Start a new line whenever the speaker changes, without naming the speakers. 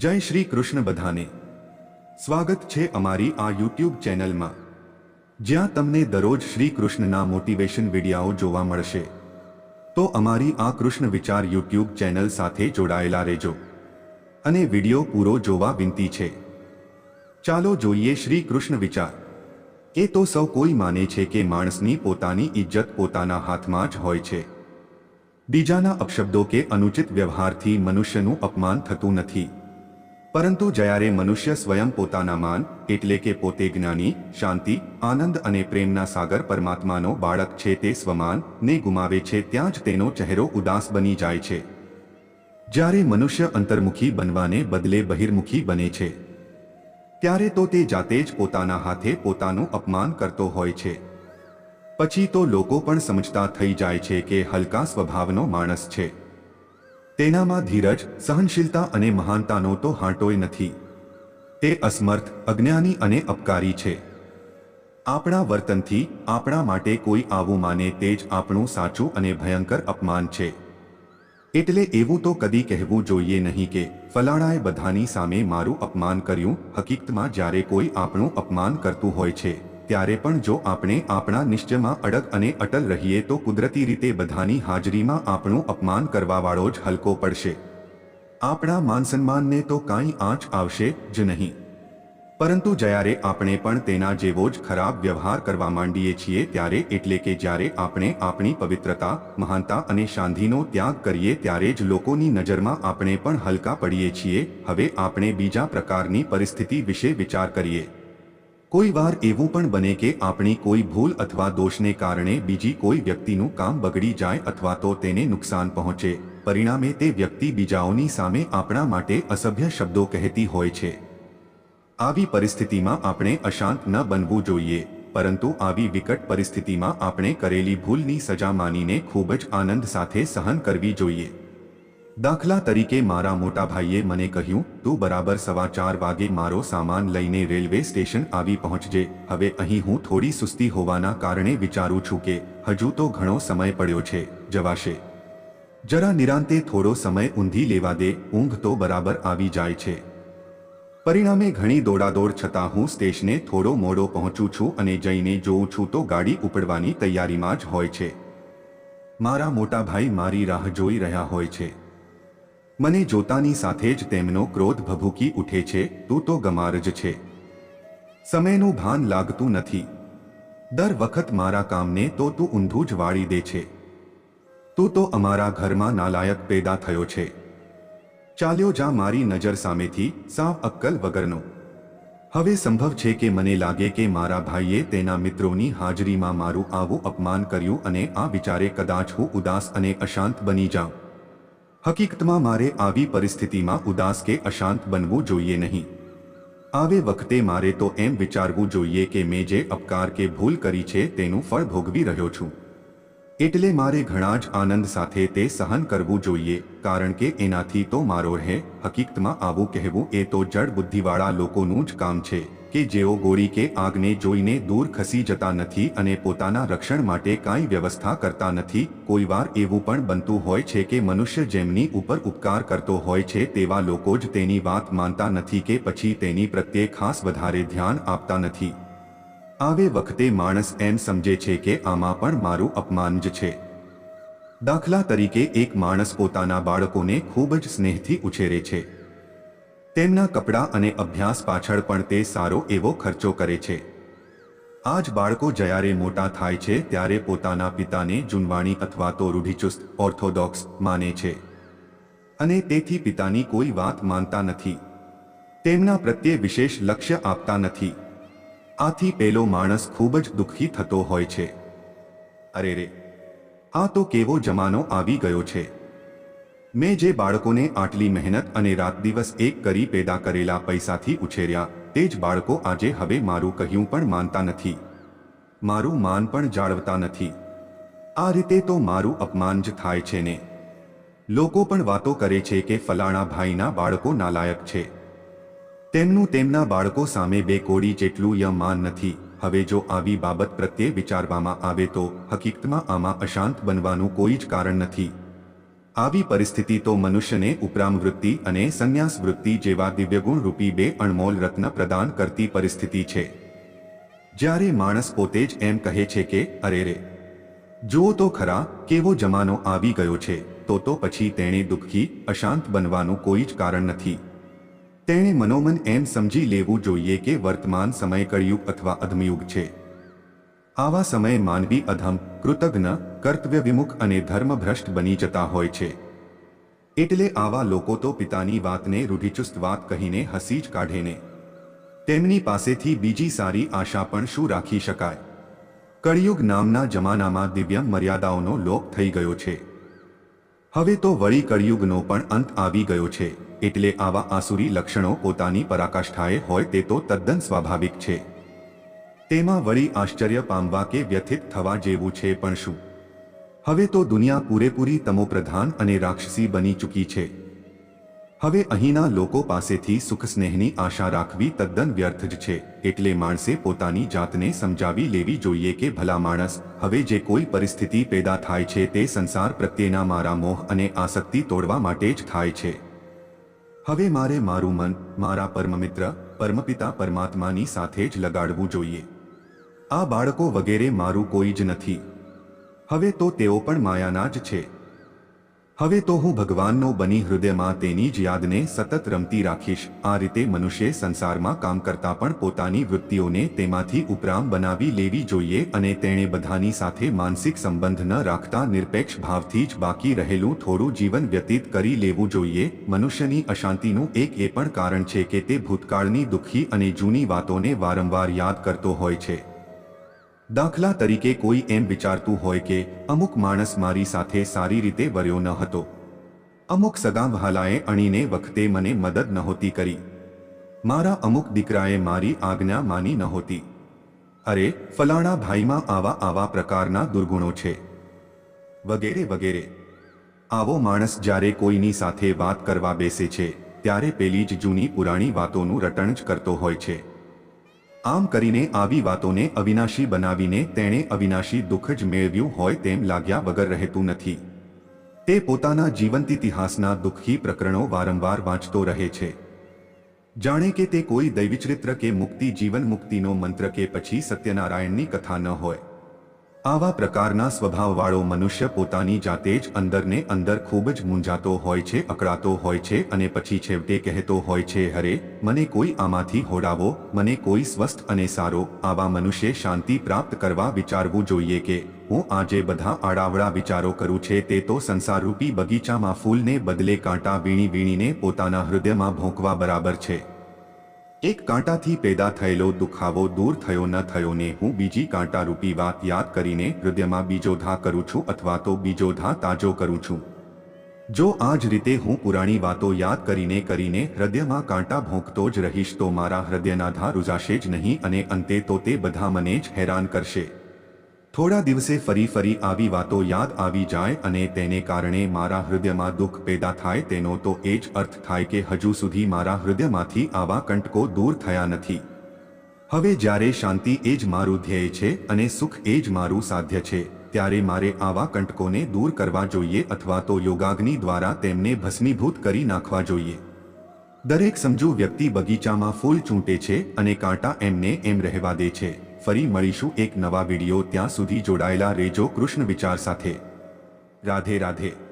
જય શ્રી કૃષ્ણ બધાને. સ્વાગત છે અમારી આ યુટ્યુબ ચેનલમાં. જ્યાં તમને દરરોજ શ્રી કૃષ્ણના મોટિવેશન વિડિયાઓ જોવા મળશે. તો અમારી આ કૃષ્ણ વિચાર યુટ્યુબ ચેનલ સાથે જોડાયેલા રહેજો. અને વિડિયો પૂરો જોવા વિનંતી છે. ચાલો જોઈએ શ્રી કૃષ્ણ વિચાર. એ તો સૌ કોઈ માને છે કે માણસની પોતાની ઇજ્જત પોતાના હાથમાં જ હોય છે. બીજાના અપશબ્દો કે અનુચિત વ્યવહારથી મનુષ્યનું અપમાન થતું નથી. પરંતુ જ્યારે મનુષ્ય સ્વયં પોતાના માન, એટલે કે પોતે જ્ઞાની, શાંતિ, આનંદ અને પ્રેમના સાગર પરમાત્માનો બાળક છે તે સ્વમાન, ને ગુમાવે છે ત્યાં જ તેનો ચહેરો ઉદાસ બની જાય છે. જ્યારે મનુષ્ય અંતર્મુખી બનવાને બદલે બહિર્મુખી બને છે. ત્યારે તો તે જાતે જ પોતાના હાથે પોતાનું અપમાન કરતો હોય છે. પછી તો લોકો પણ સમજતા થઈ જાય છે કે હલકા સ્વભાવનો માણસ છે. તેનામાં ધીરજ, સહનશીલતા અને મહાનતાનો તો હાંટોય નથી. તે અસમર્થ, અજ્ઞાની અને અપકારી છે. આપણા વર્તનથી, આપણા માટે કોઈ આવું માને તે જ આપણું સાચું અને ભયંકર અપમાન છે. એટલે એવું તો કદી કહેવું જોઈએ નહીં કે, ફલાણાએ બધાની સામે મારું અપમાન કર્યું, હકીકતમાં જ્યારે કોઈ આપણું અપમાન કરતું હોય છે. ત્યારે પણ જો આપણે આપણા નિશ્ચયમાં અડગ અને અટલ રહીએ તો કુદરતી રીતે બધાની હાજરીમાં આપણું અપમાન કરવાવાળો જ હલકો પડશે. આપણા માનસન્માનને તો કાંઈ આંચ આવશે જ નહીં. પરંતુ જ્યારે આપણે પણ તેના જેવો જ ખરાબ વ્યવહાર કરવા માંડીએ છીએ ત્યારે એટલે કે જ્યારે આપણે આપણી પવિત્રતા, મહાનતા અને શાંતિનો ત્યાગ કરીએ ત્યારે જ લોકોની નજરમાં આપણે પણ હલકા પડીએ છીએ. હવે આપણે બીજા પ્રકારની પરિસ્થિતિ વિશે વિચાર કરીએ. કોઈ વાર એવું પણ બને કે આપણી કોઈ ભૂલ અથવા દોષને કારણે બીજી કોઈ વ્યક્તિનું કામ બગડી જાય અથવા તો તેને નુકસાન પહોંચે. પરિણામે તે વ્યક્તિ બીજાઓની સામે આપણા માટે અસભ્ય શબ્દો કહેતી હોય છે. આવી પરિસ્થિતિમાં આપણે અશાંત ન બનવું જોઈએ, પરંતુ આવી વિકટ પરિસ્થિતિમાં આપણે કરેલી ભૂલની સજા માનીને ખૂબ જ આનંદ સાથે સહન કરવી જોઈએ. દાખલા તરીકે મારા મોટા ભાઈએ મને કહ્યું, તું બરાબર સવા ચાર વાગે મારો સામાન લઈને રેલવે સ્ટેશન આવી પહોંચજે. હવે અહીં હું થોડી સુસ્તી હોવાના કારણે વિચારું છું કે હજુ તો ઘણો સમય પડ્યો છે. જવાશે. જરા નિરાંતે થોડો સમય ઊંધી લેવા દે. ઊંઘ તો બરાબર આવી જાય છે. પરિણામે ઘણી દોડાદોડ છતાં હું સ્ટેશને થોડો મોડો પહોંચું છું અને જઈને જોઉં છું તો ગાડી ઉપડવાની તૈયારીમાં જ હોય છે. મારા મોટા ભાઈ મારી રાહ જોઈ રહ્યા હોય છે. મને જોતાની સાથે જ તેમનો ક્રોધ ભભૂકી ઉઠે છે, તું તો ગમાર જ છે. સમયનું ભાન લાગતું નથી. દર વખત મારા કામને તો તું ઊંધું જ વાળી દે છે. તું તો અમારા ઘરમાં નાલાયક પેદા થયો છે. ચાલ્યો જા મારી નજર સામેથી, સાવ અક્કલ વગરનો. હવે સંભવ છે કે મને લાગે કે મારા ભાઈએ તેના મિત્રોની હાજરીમાં મારું આવું અપમાન કર્યું અને આ વિચારે કદાચ હું ઉદાસ અને અશાંત બની જાઉં. હકીકતમાં મારે આવી પરિસ્થિતિમાં ઉદાસ કે અશાંત બનવું જોઈએ નહીં. આવે વખતે મારે તો એમ વિચારવું જોઈએ કે મેં જે અપકાર કે ભૂલ કરી છે તેનું ફળ ભોગવી રહ્યો છું. એટલે મારે ઘણા જ આનંદ સાથે તે સહન કરવું જોઈએ, કારણ કે એનાથી તો મારો રહે, હકીકતમાં આવું કહેવું એ તો જડ બુદ્ધિવાળા લોકોનું જ કામ છે. કે જેઓ ગોળી કે આગને જોઈને દૂર ખસી જતા નથી અને પોતાના રક્ષણ માટે કાંઈ વ્યવસ્થા કરતા નથી કોઈવાર એવું પણ બનતું હોય છે કે મનુષ્ય જેમની ઉપર ઉપકાર કરતો હોય છે તેવા લોકો જ તેની વાત માનતા નથી કે પછી તેની પ્રત્યે ખાસ વધારે ધ્યાન આપતા નથી. આવે વખતે માણસ એમ સમજે છે કે આમાં પણ મારું અપમાન જ છે. દાખલા તરીકે એક માણસ પોતાના બાળકોને ખૂબ જ સ્નેહથી ઉછેરે છે. તેમના કપડાં અને અભ્યાસ પાછળ પણ તે સારો એવો ખર્ચો કરે છે. આજ બાળકો જ્યારે મોટા થાય છે ત્યારે પોતાના પિતાને જૂનવાણી અથવા તો રૂઢિચુસ્ત ઓર્થોડોક્સ માને છે. અને તેથી પિતાની કોઈ વાત માનતા નથી. તેમના પ્રત્યે વિશેષ લક્ષ્ય આપતા નથી. આથી પેલો માણસ ખૂબ જ દુઃખી થતો હોય છે. અરે રે! આ તો કેવો જમાનો આવી ગયો છે. મેં જે બાળકોને આટલી મહેનત અને રાત દિવસ એક કરી પેદા કરેલા પૈસાથી ઉછેર્યા, તે જ બાળકો આજે હવે મારું કહ્યું પણ માનતા નથી. મારું માન પણ જાળવતા નથી. આ રીતે તો મારું અપમાન જ થાય છે ને. લોકો પણ વાતો કરે છે કે ફલાણા ભાઈના બાળકો નાલાયક છે. તેમનું તેમના બાળકો સામે બે કોડી જેટલું ય માન નથી. હવે જો આવી બાબત પ્રત્યે વિચારવામાં આવે તો હકીકતમાં આમાં અશાંત બનવાનું કોઈ જ કારણ નથી. આવી પરિસ્થિતિ તો મનુષ્યને ઉપરામ વૃત્તિ અને સંન્યાસ વૃત્તિ જેવા દિવ્યગુણ રૂપી બે અણમોલ રત્ન પ્રદાન કરતી પરિસ્થિતિ છે. જ્યારે માણસ પોતે જ એમ કહે છે કે, અરે રે, જુઓ તો ખરા, કેવો જમાનો આવી ગયો છે, તો તો પછી તેણે દુઃખી, અશાંત બનવાનું કોઈ જ કારણ નથી. તેણે મનોમન એમ સમજી લેવું જોઈએ કે વર્તમાન સમય કળિયુગ અથવા અધમયુગ છે. આવા સમયે માનવી અધમ, કૃતજ્ઞ કર્તવ્ય વિમુખ અને ધર્મભ્રષ્ટ બની જતા હોય છે. એટલે આવા લોકો તો પિતાની વાતને રૂઢિચુસ્ત વાત કહીને હસી જ કાઢે ને. તેમની પાસેથી બીજી સારી આશા પણ શું રાખી શકાય? કળિયુગ નામના જમાનામાં દિવ્ય મર્યાદાઓનો લોપ થઈ ગયો છે. હવે તો વળી કળિયુગનો પણ અંત આવી ગયો છે, એટલે આવા આસુરી લક્ષણો પોતાની પરાકાષ્ઠાએ હોય તે તો તદ્દન સ્વાભાવિક છે. તેમાં વળી આશ્ચર્ય પામવા કે વ્યથિત થવા જેવું છે પણ શું? હવે તો દુનિયા પૂરેપૂરી તમોપ્રધાન અને રાક્ષસી બની ચૂકી છે. હવે અહીંના લોકો પાસેથી સુખ સ્નેહની આશા રાખવી તદ્દન વ્યર્થ જ છે, એટલે માણસે પોતાની જાતને સમજાવી લેવી જોઈએ કે ભલા માણસ, હવે જે કોઈ પરિસ્થિતિ પેદા થાય છે તે સંસાર પ્રત્યેના મારા મોહ અને આસક્તિ તોડવા માટે જ થાય છે. હવે મારે મારું મન, મારા પરમમિત્ર, પરમપિતા પરમાત્માની સાથે જ લગાડવું જોઈએ. આ બાળકો વગેરે મારું કોઈ જ નથી. હવે તો તેઓ પણ માયાના જ છે. હવે તો હું ભગવાનનો બની હૃદયમાં તેની જ યાદને સતત રમતી રાખીશ. આ રીતે મનુષ્ય સંસારમાં કામ કરતા પણ પોતાની વૃત્તિઓને તેમાંથી ઉપરામ બનાવી લેવી જોઈએ અને તેણે બધાની સાથે માનસિક સંબંધ ન રાખતા નિરપેક્ષ ભાવથી જ બાકી રહેલું થોડું જીવન વ્યતીત કરી લેવું જોઈએ. મનુષ્યની અશાંતિનું એક એ પણ કારણ છે કે તે ભૂતકાળની દુઃખી અને જૂની વાતોને વારંવાર યાદ કરતો હોય છે. દાખલા તરીકે કોઈ એમ વિચારતું હોય કે, અમુક માણસ મારી સાથે સારી રીતે વર્યો ન હતો. અમુક સગા વહાલાએ અણીને વખતે મને મદદ નહોતી કરી. મારા અમુક દીકરાએ મારી આજ્ઞા માની નહોતી. અરે, ફલાણા ભાઈમાં આવા આવા પ્રકારના દુર્ગુણો છે. વગેરે વગેરે. આવો માણસ જ્યારે કોઈની સાથે વાત કરવા બેસે છે, ત્યારે પેલી જ જૂની પુરાણી વાતોનું રટણ જ કરતો હોય છે. આમ કરીને આવી વાતોને અવિનાશી બનાવીને તેણે અવિનાશી દુઃખ જ મેળવ્યું હોય તેમ લાગ્યા વગર રહેતું નથી. તે પોતાના જીવંત ઇતિહાસના દુઃખી પ્રકરણો વારંવાર વાંચતો રહે છે. જાણે કે તે કોઈ દૈવિચરિત્ર કે મુક્તિ જીવન મુક્તિનો મંત્ર કે પછી સત્યનારાયણની કથા ન હોય. આવા પ્રકારના સ્વભાવવાળો મનુષ્ય પોતાની જાતે જ અંદરને અંદર ખૂબ જ મૂંઝાતો હોય છે, અકળાતો હોય છે અને પછી છેવટે કહેતો હોય છે હરે મને કોઈ આમાંથી હોડાવો, મને કોઈ સ્વસ્થ અને સારો આવા મનુષ્ય શાંતિ પ્રાપ્ત કરવા વિચારવું જોઈએ કે હું આજે બધા આડાવડા વિચારો કરું છે, તે તો સંસારરૂપી બગીચામાં ફૂલને બદલે કાંટા વીણી વીણીને પોતાના હૃદયમાં ભોંકવા બરાબર છે. એક કાંટાથી પેદા થયેલો દુખાવો દૂર થયો ન થયો ને હું બીજી કાંટારૂપી વાત યાદ કરીને હૃદયમાં બીજો ધા કરું છું અથવા તો બીજો ધા તાજો કરું છું. જો આ જ રીતે હું પુરાણી વાતો યાદ કરીને કરીને હૃદયમાં કાંટા ભોંકતો જ રહીશ તો મારા હૃદયના ધા રૂજાશે જ નહીં અને અંતે તો તે બધા મને જ હેરાન કરશે. થોડા દિવસે ફરી ફરી આવી વાતો યાદ આવી જાય અને તેને કારણે મારા હૃદયમાં દુઃખ પેદા થાય તેનો તો એ જ અર્થ થાય કે હજુ સુધી મારા હૃદયમાંથી આવા કંટકો દૂર થયા નથી. હવે જ્યારે શાંતિ એ જ મારું ધ્યેય છે અને સુખ એ જ મારું સાધ્ય છે, ત્યારે મારે આવા કંટકોને દૂર કરવા જોઈએ અથવા તો યોગાગ્નિ દ્વારા તેમને ભસ્મીભૂત કરી નાખવા જોઈએ. દરેક સમજુ વ્યક્તિ બગીચામાં ફૂલ ચૂંટે છે અને કાંટા એમને એમ રહેવા દે છે. ફરી મળીશું એક નવા વીડિયો ત્યાં સુધી જોડાયેલા રેજો કૃષ્ણ વિચાર સાથે. રાધે રાધે.